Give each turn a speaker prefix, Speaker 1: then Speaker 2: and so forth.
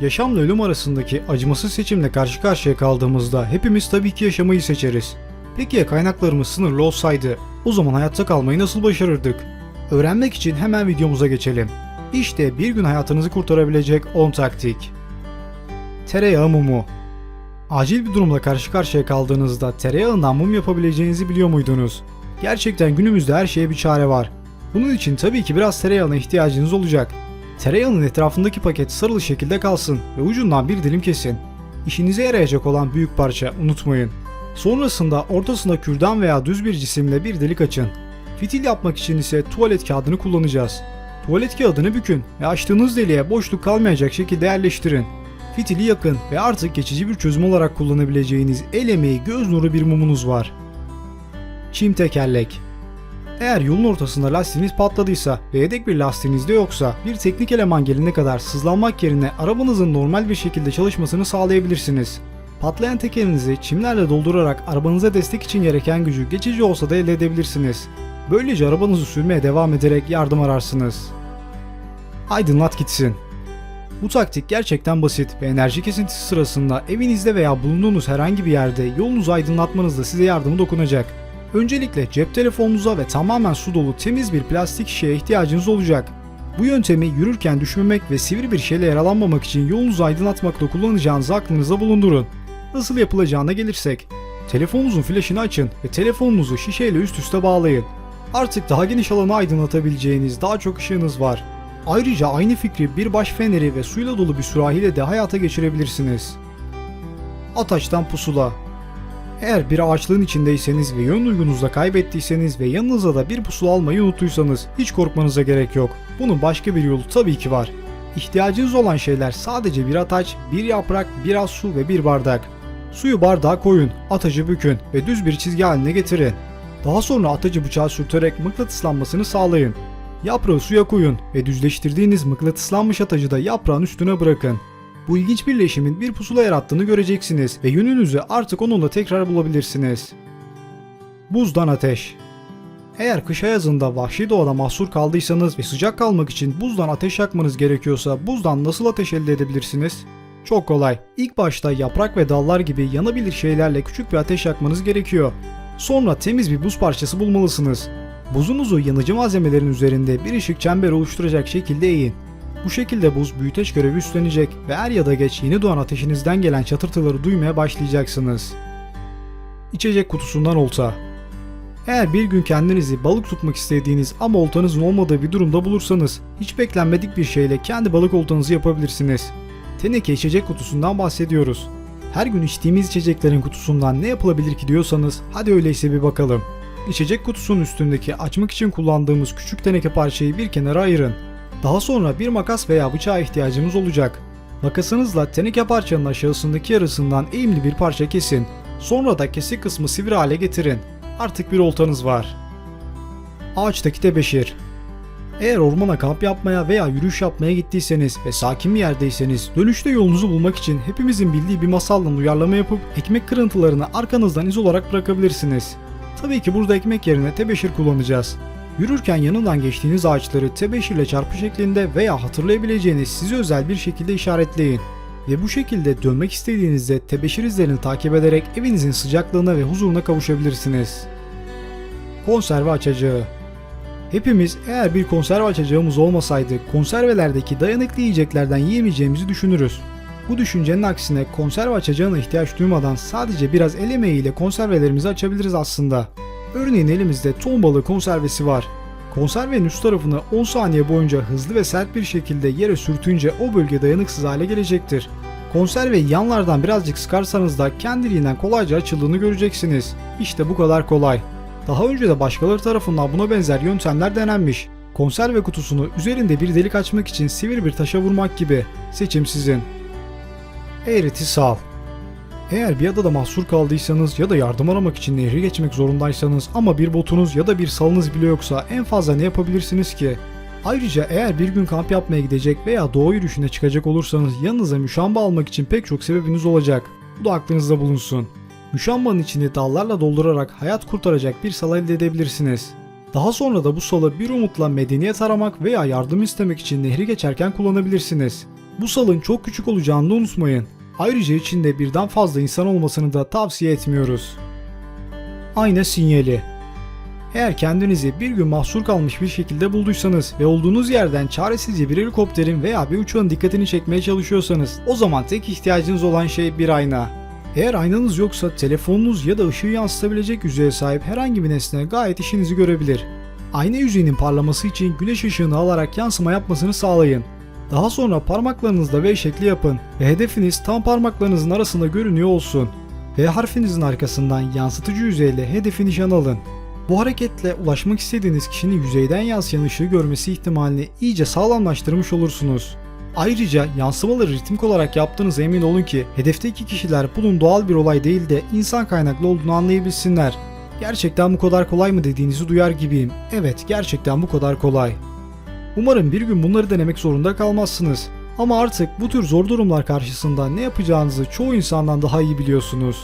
Speaker 1: Yaşamla ölüm arasındaki acımasız seçimle karşı karşıya kaldığımızda hepimiz tabii ki yaşamayı seçeriz. Peki ya kaynaklarımız sınırlı olsaydı o zaman hayatta kalmayı nasıl başarırdık? Öğrenmek için hemen videomuza geçelim. İşte bir gün hayatınızı kurtarabilecek 10 taktik. Tereyağı mumu Acil bir durumla karşı karşıya kaldığınızda tereyağından mum yapabileceğinizi biliyor muydunuz? Gerçekten günümüzde her şeye bir çare var. Bunun için tabii ki biraz tereyağına ihtiyacınız olacak. Tereyağının etrafındaki paket sarılı şekilde kalsın ve ucundan bir dilim kesin. İşinize yarayacak olan büyük parça unutmayın. Sonrasında ortasına kürdan veya düz bir cisimle bir delik açın. Fitil yapmak için ise tuvalet kağıdını kullanacağız. Tuvalet kağıdını bükün ve açtığınız deliğe boşluk kalmayacak şekilde yerleştirin. Fitili yakın ve artık geçici bir çözüm olarak kullanabileceğiniz el emeği göz nuru bir mumunuz var. Çim tekerlek Eğer yolun ortasında lastiğiniz patladıysa ve yedek bir lastiğiniz de yoksa bir teknik eleman gelene kadar sızlanmak yerine arabanızın normal bir şekilde çalışmasını sağlayabilirsiniz. Patlayan tekerinizi çimlerle doldurarak arabanıza destek için gereken gücü geçici olsa da elde edebilirsiniz. Böylece arabanızı sürmeye devam ederek yardım ararsınız. Aydınlat gitsin. Bu taktik gerçekten basit ve enerji kesintisi sırasında evinizde veya bulunduğunuz herhangi bir yerde yolunuzu aydınlatmanızda size yardımı dokunacak. Öncelikle cep telefonunuza ve tamamen su dolu temiz bir plastik şişeye ihtiyacınız olacak. Bu yöntemi yürürken düşmemek ve sivri bir şeyle yaralanmamak için yolunuzu aydınlatmakta kullanacağınızı aklınıza bulundurun. Nasıl yapılacağına gelirsek, telefonunuzun flaşını açın ve telefonunuzu şişeyle üst üste bağlayın. Artık daha geniş alanı aydınlatabileceğiniz daha çok ışığınız var. Ayrıca aynı fikri bir baş feneri ve suyla dolu bir sürahiyle de hayata geçirebilirsiniz. Ataçtan pusula Eğer bir ağaçlığın içindeyseniz ve yön duygunuzda kaybettiyseniz ve yanınıza da bir pusula almayı unuttuysanız hiç korkmanıza gerek yok. Bunun başka bir yolu tabii ki var. İhtiyacınız olan şeyler sadece bir ataç, bir yaprak, biraz su ve bir bardak. Suyu bardağa koyun, atacı bükün ve düz bir çizgi haline getirin. Daha sonra atacı bıçağı sürterek mıknatıslanmasını sağlayın. Yaprağı suya koyun ve düzleştirdiğiniz mıknatıslanmış atacı da yaprağın üstüne bırakın. Bu ilginç birleşimin bir pusula yarattığını göreceksiniz ve yönünüzü artık onunla tekrar bulabilirsiniz. Buzdan ateş Eğer kış ayazında vahşi doğada mahsur kaldıysanız ve sıcak kalmak için buzdan ateş yakmanız gerekiyorsa buzdan nasıl ateş elde edebilirsiniz? Çok kolay. İlk başta yaprak ve dallar gibi yanabilir şeylerle küçük bir ateş yakmanız gerekiyor. Sonra temiz bir buz parçası bulmalısınız. Buzunuzu yanıcı malzemelerin üzerinde bir ışık çemberi oluşturacak şekilde eğin. Bu şekilde buz büyüteç görevi üstlenecek ve er ya da geç yeni doğan ateşinizden gelen çatırtıları duymaya başlayacaksınız. İçecek kutusundan olta. Eğer bir gün kendinizi balık tutmak istediğiniz ama oltanızın olmadığı bir durumda bulursanız hiç beklenmedik bir şeyle kendi balık oltanızı yapabilirsiniz. Teneke içecek kutusundan bahsediyoruz. Her gün içtiğimiz içeceklerin kutusundan ne yapılabilir ki diyorsanız hadi öyleyse bir bakalım. İçecek kutusunun üstündeki açmak için kullandığımız küçük teneke parçayı bir kenara ayırın. Daha sonra bir makas veya bıçağa ihtiyacımız olacak. Makasınızla teneke parçanın aşağısındaki yarısından eğimli bir parça kesin. Sonra da kesik kısmı sivri hale getirin. Artık bir oltanız var. Ağaçtaki tebeşir eğer ormana kamp yapmaya veya yürüyüş yapmaya gittiyseniz ve sakin bir yerdeyseniz dönüşte yolunuzu bulmak için hepimizin bildiği bir masaldan uyarlama yapıp ekmek kırıntılarını arkanızdan iz olarak bırakabilirsiniz. Tabii ki burada ekmek yerine tebeşir kullanacağız. Yürürken yanından geçtiğiniz ağaçları tebeşirle çarpı şeklinde veya hatırlayabileceğiniz size özel bir şekilde işaretleyin. Ve bu şekilde dönmek istediğinizde tebeşir izlerini takip ederek evinizin sıcaklığına ve huzuruna kavuşabilirsiniz. Konserve açacağı Hepimiz eğer bir konserve açacağımız olmasaydı konservelerdeki dayanıklı yiyeceklerden yiyemeyeceğimizi düşünürüz. Bu düşüncenin aksine konserve açacağına ihtiyaç duymadan sadece biraz el emeğiyle konservelerimizi açabiliriz aslında. Örneğin elimizde ton balığı konservesi var. Konservenin üst tarafını 10 saniye boyunca hızlı ve sert bir şekilde yere sürtünce o bölge dayanıksız hale gelecektir. Konserveyi yanlardan birazcık sıkarsanız da kendiliğinden kolayca açıldığını göreceksiniz. İşte bu kadar kolay. Daha önce de başkaları tarafından buna benzer yöntemler denenmiş. Konserve kutusunu üzerinde bir delik açmak için sivri bir taşa vurmak gibi. Seçim sizin. Eğreti sal. Eğer bir adada mahsur kaldıysanız ya da yardım aramak için nehri geçmek zorundaysanız ama bir botunuz ya da bir salınız bile yoksa en fazla ne yapabilirsiniz ki? Ayrıca eğer bir gün kamp yapmaya gidecek veya doğa yürüyüşüne çıkacak olursanız yanınıza müşamba almak için pek çok sebebiniz olacak. Bu da aklınızda bulunsun. Müşambanın içini dallarla doldurarak hayat kurtaracak bir sal elde edebilirsiniz. Daha sonra da bu salı bir umutla medeniyet aramak veya yardım istemek için nehri geçerken kullanabilirsiniz. Bu salın çok küçük olacağını da unutmayın. Ayrıca içinde birden fazla insan olmasını da tavsiye etmiyoruz. Ayna sinyali eğer kendinizi bir gün mahsur kalmış bir şekilde bulduysanız ve olduğunuz yerden çaresizce bir helikopterin veya bir uçağın dikkatini çekmeye çalışıyorsanız o zaman tek ihtiyacınız olan şey bir ayna. Eğer aynanız yoksa telefonunuz ya da ışığı yansıtabilecek yüzeye sahip herhangi bir nesne gayet işinizi görebilir. Ayna yüzeyinin parlaması için güneş ışığını alarak yansıma yapmasını sağlayın. Daha sonra parmaklarınızla V şekli yapın ve hedefiniz tam parmaklarınızın arasında görünüyor olsun. V harfinizin arkasından yansıtıcı yüzeyle hedefi nişan alın. Bu hareketle ulaşmak istediğiniz kişinin yüzeyden yansıyan ışığı görmesi ihtimalini iyice sağlamlaştırmış olursunuz. Ayrıca yansımaları ritmik olarak yaptığınıza emin olun ki hedefteki kişiler bunun doğal bir olay değil de insan kaynaklı olduğunu anlayabilsinler. Gerçekten bu kadar kolay mı dediğinizi duyar gibiyim. Evet gerçekten bu kadar kolay. Umarım bir gün bunları denemek zorunda kalmazsınız. Ama artık bu tür zor durumlar karşısında ne yapacağınızı çoğu insandan daha iyi biliyorsunuz.